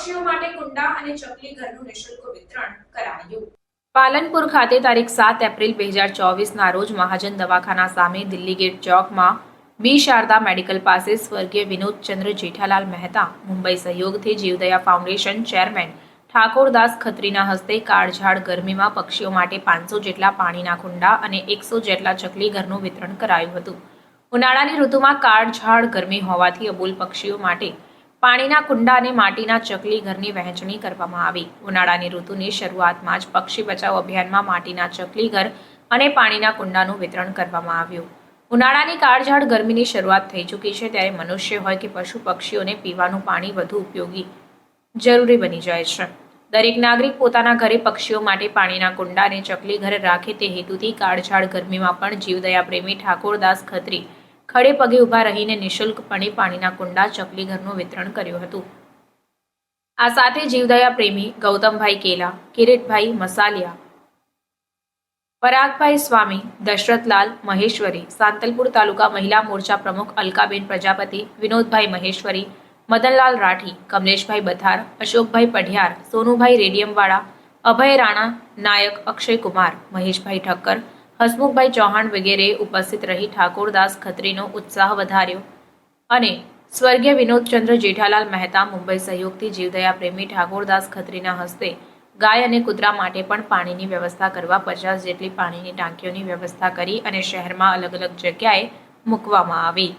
પક્ષીઓ માટે કુંડા અને ચકલી ઘરનું નિઃશુલ્ક વિતરણ કરાયું. પાલનપુર ખાતે તારીખ સાત એપ્રિલ બે હજાર ચોવીસના રોજ મહાજન દવાખાના સામે દિલ્હી ગેટ ચોકમાં બી શારદા મેડિકલ પાસે સ્વર્ગીય વિનોદચંદ્ર જેઠાલાલ મહેતા મુંબઈ સહયોગથી જીવદયા ફાઉન્ડેશન ચેરમેન ઠાકોરદાસ ખત્રીના હસ્તે કાળઝાળ ગરમીમાં પક્ષીઓ માટે પાંચસો જેટલા પાણીના કુંડા અને એકસો જેટલા ચકલી ઘરનું વિતરણ કરાયું હતું. ઉનાળાની ઋતુમાં કાળઝાળ ગરમી હોવાથી અબુલ પક્ષીઓ માટે પાણીના કુંડા અને માટીના ચકલી ઘરની વહેંચણી કરવામાં આવી. ઉનાળાની ઋતુની શરૂઆતમાં જ પક્ષી બચાવ અભિયાનમાં માટીના ચકલી ઘર અને પાણીના કુંડાનું વિતરણ કરવામાં આવ્યું. ઉનાળાની કાળઝાળ ગરમીની શરૂઆત થઈ ચૂકી છે ત્યારે મનુષ્ય હોય કે પશુ પક્ષીઓને પીવાનું પાણી વધુ ઉપયોગી જરૂરી બની જાય છે. દરેક નાગરિક પોતાના ઘરે પક્ષીઓ માટે પાણીના કુંડા અને ચકલી ઘર રાખે તે હેતુથી કાળઝાળ ગરમીમાં પણ જીવદયા પ્રેમી ઠાકોરદાસ ખત્રી ખડે પગે ઊભા રહીને નિઃશુલ્કપણે પાણીના કુંડા, ચકલી ઘરનું વિતરણ કર્યું હતું. આ સાથે જીવદયા પ્રેમી ગૌતમભાઈ કેલા, કિરીટભાઈ મસાલિયા, પરાગભાઈ સ્વામી, દશરથલાલ મહેશ્વરી, સાંતલપુર તાલુકા મહિલા મોરચા પ્રમુખ અલકાબેન પ્રજાપતિ, વિનોદભાઈ મહેશ્વરી, મદનલાલ રાઠી, કમલેશભાઈ બથાર, અશોકભાઈ પઢિયાર, સોનુભાઈ રેડિયમવાળા, અભય રાણા, નાયક અક્ષય કુમાર મહેશભાઈ ઠક્કર હસમુખભાઈ ચૌહાણ વગેરે ઉપસ્થિત રહી ઠાકોરદાસ ખત્રીનો ઉત્સાહ વધાર્યો અને સ્વર્ગીય વિનોદચંદ્ર જેઠાલાલ મહેતા મુંબઈ સહયોગથી જીવદયા પ્રેમી ઠાકોરદાસ ખત્રીના હસ્તે ગાય અને કૂતરા માટે પણ પાણીની વ્યવસ્થા કરવા પચાસ જેટલી પાણીની ટાંકીઓની વ્યવસ્થા કરી અને શહેરમાં અલગ અલગ જગ્યાએ મૂકવામાં આવી.